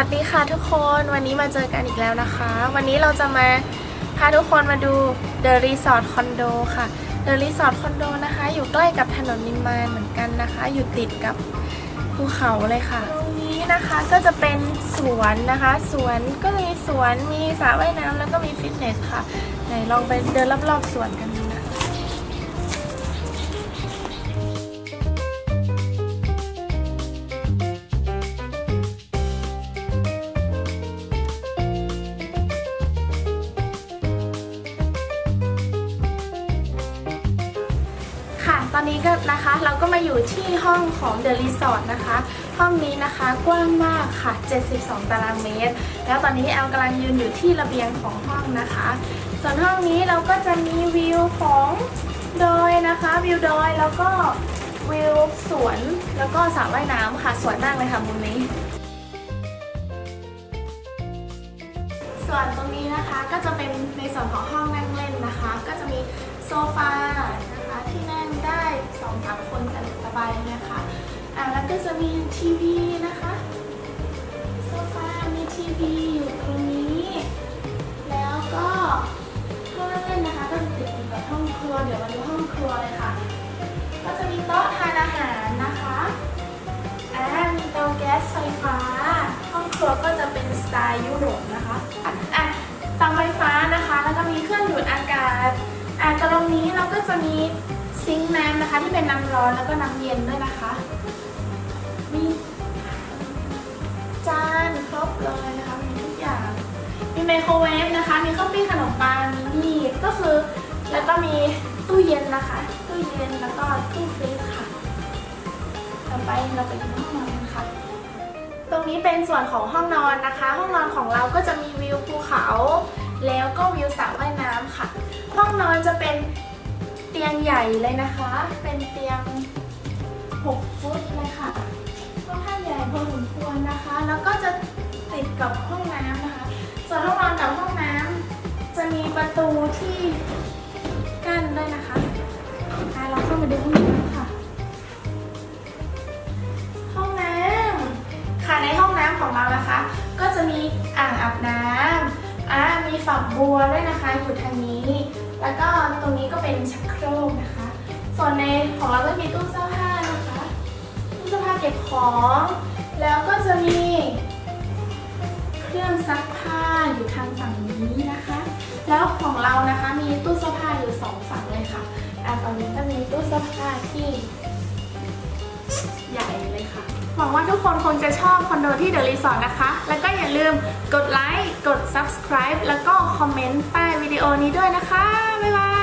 วัสดีค่ะทุกคนวันนี้มาเจอกันอีกแล้วนะคะ วันนี้เราจะมาพาทุกคนมาดู The Resort Condo ค่ะ The Resort Condo นะคะ อยู่ใกล้กับถนนนิมมานเหมือนกันนะคะ อยู่ติดกับภูเขาเลยค่ะ ตรงนี้นะคะก็จะเป็นสวนนะคะ สวนก็มีสวนมีสระว่ายน้ำแล้วก็มีฟิตเนสค่ะ ไหนลองไปเดินรอบๆสวนกันดู ตอนนี้ก็นะคะเราก็มาอยู่ที่ห้องของ The Resort นะคะ ห้องนี้นะคะกว้างมากค่ะ 72 ตารางเมตร แล้วตอนนี้แอลกำลังยืนอยู่ที่ระเบียงของห้องนะคะ ส่วนห้องนี้เราก็จะมีวิวของดอยนะคะวิวดอยแล้วก็วิวสวนแล้วก็สระว่ายน้ำค่ะสวยมากเลยค่ะมุมนี้ส่วนตรงนี้นะคะก็จะเป็นในส่วนของห้องนั่งเล่นนะคะ ก็จะมีโซฟานะคะที่นั่ง องสามคนสะดวกสบายเลยค่ะอ่าแล้วก็จะมีทีวีนะคะโซฟา มีทีวีอยู่ตรงนี้ แล้วก็ห้องนั่งเล่นนะคะก็จะติดอยู่กับห้องครัว เดี๋ยวมาดูห้องครัวเลยค่ะ ก็จะมีโต๊ะทานอาหารนะคะอ่ามีเตาแก๊สไฟฟ้า ห้องครัวก็จะเป็นสไตล์ยุโรปนะคะอะอะเตาไฟฟ้านะคะ แล้วก็มีเครื่องดูดอากาศอะตรงนี้เราก็จะมี ซิงค์น้ำนะคะที่เป็นน้ำร้อนแล้วก็น้ำเย็นด้วยนะคะ มีจานครบเลยนะคะมีทุกอย่าง มีไมโครเวฟนะคะ มีข้าวปิ้งขนมปังมีมีดก็คือ แล้วก็มีตู้เย็นนะคะ ตู้เย็นแล้วก็ตู้ฟรีซค่ะ ต่อไปเราไปดูห้องนอนกันค่ะ ตรงนี้เป็นส่วนของห้องนอนนะคะ ห้องนอนของเราก็จะมีวิวภูเขา แล้วก็วิวสระว่ายน้ำค่ะ ห้องนอนจะเป็น ยงใหญ่เลยนะคะ เป็นเตียง 6 ฟุตเลยค่ะค่อนข้างใหญ่พอสมควรนะคะ แล้วก็จะติดกับห้องน้ำนะคะ ส่วนห้องนอนกับห้องน้ำจะมีประตูที่กั้นด้วยนะคะอะเราเข้ามาดูห้องน้ำค่ะ ห้องน้ำค่ะในห้องน้ำของเรานะคะ ก็จะมีอ่างอาบน้ำอ่ามีฝักบัวด้วยนะคะอยู่ทางนี้ แล้วก็ตรงนี้ก็เป็นชักโครกนะคะ ส่วนในของเราก็มีตู้เสื้อผ้านะคะ ตู้เสื้อผ้าเก็บของ แล้วก็จะมี เครื่องซักผ้าอยู่ทางฝั่งนี้นะคะ แล้วของเรานะคะมีตู้เสื้อผ้าอยู่สองฝั่งเลยค่ะอ่าฝั่งนี้ก็มีตู้เสื้อผ้าที่ใหญ่เลยค่ะ หวังว่าทุกคนคงจะชอบคอนโดที่เดอะรีสอร์ทนะคะ แล้วก็อย่าลืมกดไลค์ กด subscribe แล้วก็คอมเมนต์ใต้วิดีโอนี้ด้วยนะคะ บ๊ายบาย